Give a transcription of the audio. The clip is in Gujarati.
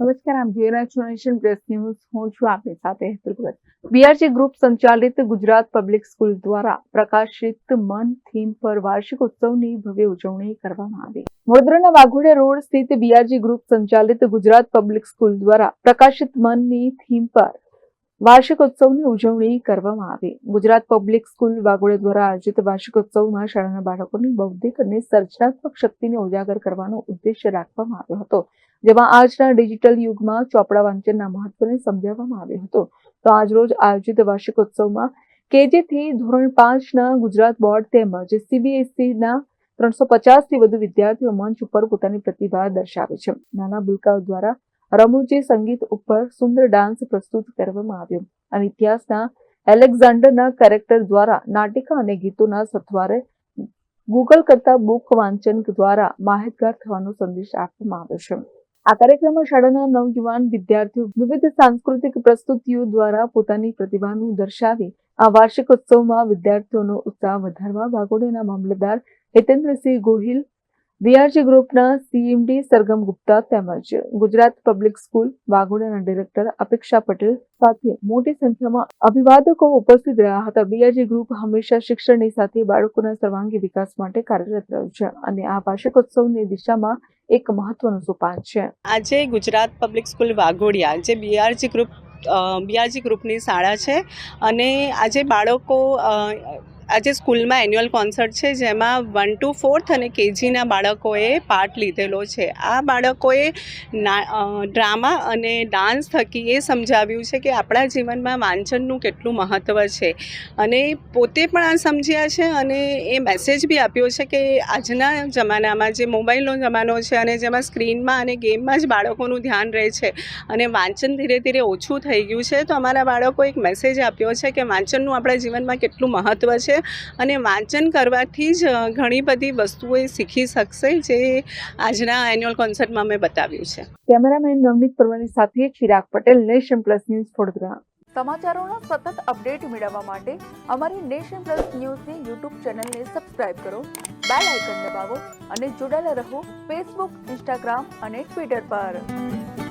નમસ્કાર, આમ જોઈ રહ્યા પ્રેસ ન્યૂઝ. હું છું આપની સાથે હેતલ ભગત. બીઆરજી ગ્રુપ સંચાલિત ગુજરાત પબ્લિક સ્કૂલ દ્વારા પ્રકાશિત મન થીમ પર વાર્ષિક ઉત્સવની ભવ્ય ઉજવણી કરવામાં આવી. વડોદરાના વાઘોડિયા રોડ સ્થિત બીઆરજી ગ્રુપ સંચાલિત ગુજરાત પબ્લિક સ્કૂલ દ્વારા પ્રકાશિત મનની થીમ પર વાર્ષિક ઉત્સવની ઉજવણી કરવામાં આવી. ગુજરાત પબ્લિક સ્કૂલ વાગોળે દ્વારા આયોજિત વાર્ષિક ઉત્સવમાં શાળાના બાળકોની બૌદ્ધિક અને સર્જનાત્મક શક્તિને ઉજાગર કરવાનો ઉદ્દેશ્ય રાખવામાં આવ્યો હતો, જેમાં આજના ડિજિટલ યુગમાં ચોપડા વાંચનના મહત્વને સમજાવવામાં આવ્યો હતો. તો આજરોજ આયોજિત વાર્ષિક ઉત્સવમાં કેજી થી ધોરણ પાંચના ગુજરાત બોર્ડ તેમજ સીબીએસઈના ત્રણસો પચાસથી વધુ વિદ્યાર્થીઓ મંચ ઉપર પોતાની પ્રતિભા દર્શાવે છે. નાના ભૂલકાઓ દ્વારા રમૂજી સંગીત ઉપર સુંદર ડાન્સ પ્રસ્તુત કરવામાં આવ્યો. અને ઇતિહાસના એલેક્ઝાન્ડરના કેરેક્ટર દ્વારા નાટિકા અને ગીતોના સથવારે ગૂગલ કરતા બુક વાંચન દ્વારા માહિતગાર થવાનો સંદેશ આપવામાં આવ્યો છે. આ કાર્યક્રમમાં શાળાના નવયુવાન વિદ્યાર્થીઓ વિવિધ સાંસ્કૃતિક પ્રસ્તુતિઓ દ્વારા પોતાની પ્રતિભાનું દર્શાવી આ વાર્ષિક ઉત્સવમાં વિદ્યાર્થીઓનો ઉત્સાહ વધારવા વાઘોડિયાના મામલતદાર હિતેન્દ્રસિંહ ગોહિલ વીઆરજી ગ્રુપના સીએમડી સરગમ ગુપ્તા તેમજ ગુજરાત પબ્લિક સ્કૂલ વાઘોડિયાના ડિરેક્ટર અપેક્ષા પટેલ સાથે મોટી સંખ્યામાં અભિવાદકો ઉપસ્થિત રહ્યા હતા. બીઆરજી ગ્રુપ હંમેશા શિક્ષણની સાથે બાળકોના સર્વાંગી વિકાસ માટે કાર્યરત રહ્યું છે અને આ વાર્ષિકોત્સવની દિશામાં એક મહત્વનું સોપાન છે. આજે ગુજરાત પબ્લિક સ્કૂલ વાઘોડિયા, જે બીઆરજી ગ્રુપ બીઆરજી ગ્રુપની શાળા છે અને આજે બાળકો આજે સ્કૂલમાં એન્યુઅલ કોન્સર્ટ છે, જેમાં વન ટુ ફોર્થ અને કેજીના બાળકોએ પાર્ટ લીધેલો છે. આ બાળકોએ ડ્રામા અને ડાન્સ થકી એ સમજાવ્યું છે કે આપણા જીવનમાં વાંચનનું કેટલું મહત્ત્વ છે. અને પોતે પણ આ સમજ્યા છે અને એ મેસેજ બી આપ્યો છે કે આજના જમાનામાં જે મોબાઈલનો જમાનો છે અને જેમાં સ્ક્રીનમાં અને ગેમમાં જ બાળકોનું ધ્યાન રહે છે અને વાંચન ધીરે ધીરે ઓછું થઈ ગયું છે, તો અમારા બાળકો એક મેસેજ આપ્યો છે કે વાંચનનું આપણા જીવનમાં કેટલું મહત્ત્વ છે અને વાંચન કરવાથી જ ઘણી બધી વસ્તુઓ એ શીખી શકશે જે આજના એન્યુઅલ કોન્સર્ટમાં મેં બતાવ્યું છે. કેમેરામેન નવનીત પરમારની સાથે Chirag Patel Nation Plus News Vadodara. સમાચારોનો સતત અપડેટ મેળવવા માટે અમારી નેશન પ્લસ ન્યૂઝની યુટ્યુબ ચેનલને સબસ્ક્રાઇબ કરો બેલ આઇકન દબાવો અને જોડાયેલા રહો ફેસબુક ઇન્સ્ટાગ્રામ અને ટ્વિટર પર.